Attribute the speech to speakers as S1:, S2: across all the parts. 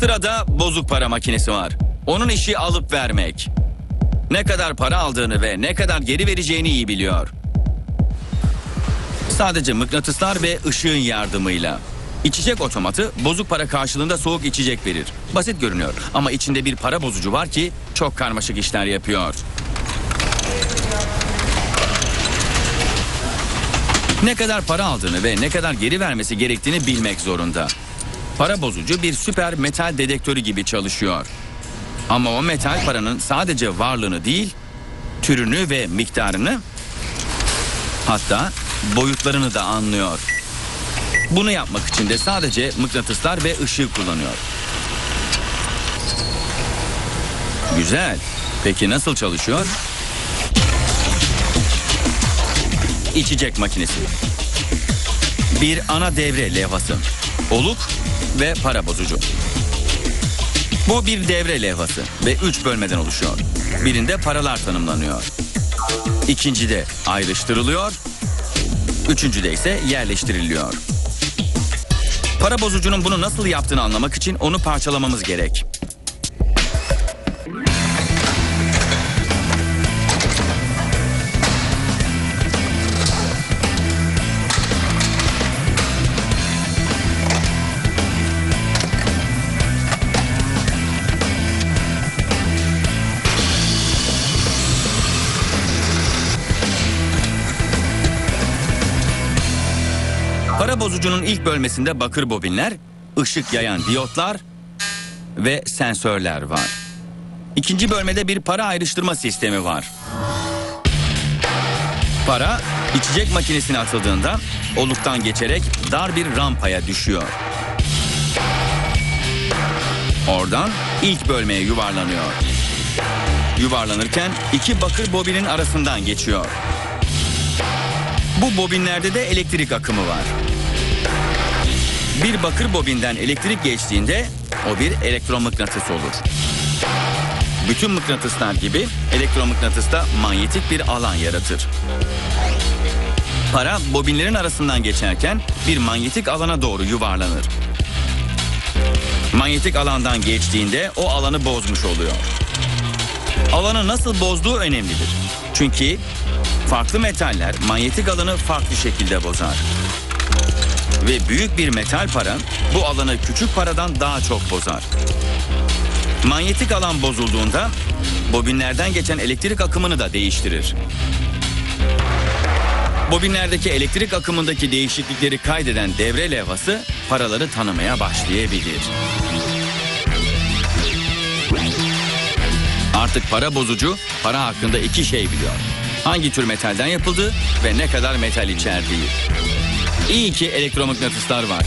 S1: Sırada bozuk para makinesi var. Onun işi alıp vermek. Ne kadar para aldığını ve ne kadar geri vereceğini iyi biliyor. Sadece mıknatıslar ve ışığın yardımıyla. İçecek otomatı bozuk para karşılığında soğuk içecek verir. Basit görünüyor ama içinde bir para bozucu var ki çok karmaşık işler yapıyor. Ne kadar para aldığını ve ne kadar geri vermesi gerektiğini bilmek zorunda. Para bozucu bir süper metal dedektörü gibi çalışıyor. Ama o metal paranın sadece varlığını değil, türünü ve miktarını hatta boyutlarını da anlıyor. Bunu yapmak için de sadece mıknatıslar ve ışığı kullanıyor. Güzel. Peki nasıl çalışıyor? İçecek makinesi. Bir ana devre levhası. Oluk ve para bozucu. Bu bir devre levhası ve üç bölmeden oluşuyor. Birinde paralar tanımlanıyor. İkincide ayrıştırılıyor. Üçüncüde ise yerleştiriliyor. Para bozucunun bunu nasıl yaptığını anlamak için onu parçalamamız gerek. Bozucunun ilk bölmesinde bakır bobinler, ışık yayan diyotlar ve sensörler var. İkinci bölmede bir para ayrıştırma sistemi var. Para içecek makinesine atıldığında oluktan geçerek dar bir rampaya düşüyor. Oradan ilk bölmeye yuvarlanıyor. Yuvarlanırken iki bakır bobinin arasından geçiyor. Bu bobinlerde de elektrik akımı var. Bir bakır bobinden elektrik geçtiğinde o bir elektromıknatıs olur. Bütün mıknatıslar gibi elektromıknatıs da manyetik bir alan yaratır. Para bobinlerin arasından geçerken bir manyetik alana doğru yuvarlanır. Manyetik alandan geçtiğinde o alanı bozmuş oluyor. Alanı nasıl bozduğu önemlidir. Çünkü farklı metaller manyetik alanı farklı şekilde bozar. Ve büyük bir metal para bu alanı küçük paradan daha çok bozar. Manyetik alan bozulduğunda bobinlerden geçen elektrik akımını da değiştirir. Bobinlerdeki elektrik akımındaki değişiklikleri kaydeden devre levhası paraları tanımaya başlayabilir. Artık para bozucu para hakkında iki şey biliyor. Hangi tür metalden yapıldığı ve ne kadar metal içerdiği. İyi ki elektromıknatıslar var.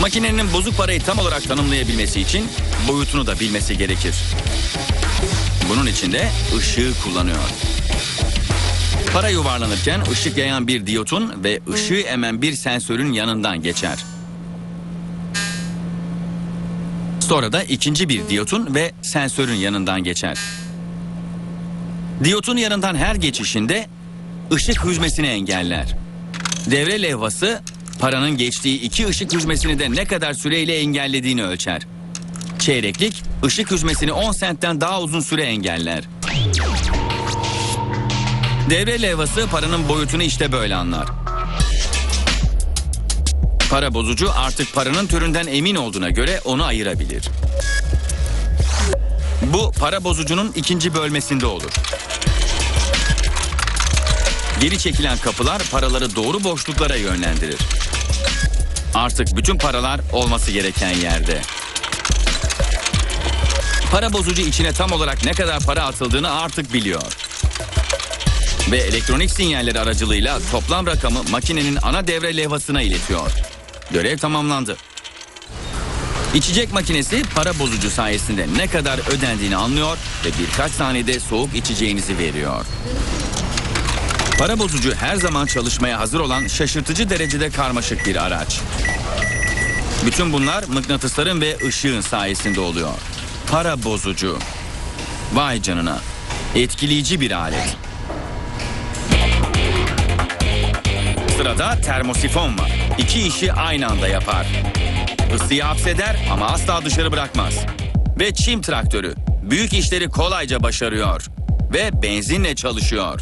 S1: Makinenin bozuk parayı tam olarak tanımlayabilmesi için boyutunu da bilmesi gerekir. Bunun için de ışığı kullanıyor. Para yuvarlanırken ışık yayan bir diyotun ve ışığı emen bir sensörün yanından geçer. Sonra da ikinci bir diyotun ve sensörün yanından geçer. Diyotun yanından her geçişinde ışık hüzmesini engeller. Devre levhası paranın geçtiği iki ışık hüzmesini de ne kadar süreyle engellediğini ölçer. Çeyreklik ışık hüzmesini 10 sentten daha uzun süre engeller. Devre levhası paranın boyutunu işte böyle anlar. Para bozucu artık paranın türünden emin olduğuna göre onu ayırabilir. Bu para bozucunun ikinci bölmesinde olur. Geri çekilen kapılar paraları doğru boşluklara yönlendirir. Artık bütün paralar olması gereken yerde. Para bozucu içine tam olarak ne kadar para atıldığını artık biliyor. Ve elektronik sinyaller aracılığıyla toplam rakamı makinenin ana devre levhasına iletiyor. Görev tamamlandı. İçecek makinesi para bozucu sayesinde ne kadar ödendiğini anlıyor ve birkaç saniyede soğuk içeceğinizi veriyor. Para bozucu her zaman çalışmaya hazır olan şaşırtıcı derecede karmaşık bir araç. Bütün bunlar mıknatısların ve ışığın sayesinde oluyor. Para bozucu. Vay canına. Etkileyici bir alet. Sırada termosifon var. İki işi aynı anda yapar. Isıyı hapseder ama asla dışarı bırakmaz. Ve çim traktörü büyük işleri kolayca başarıyor ve benzinle çalışıyor.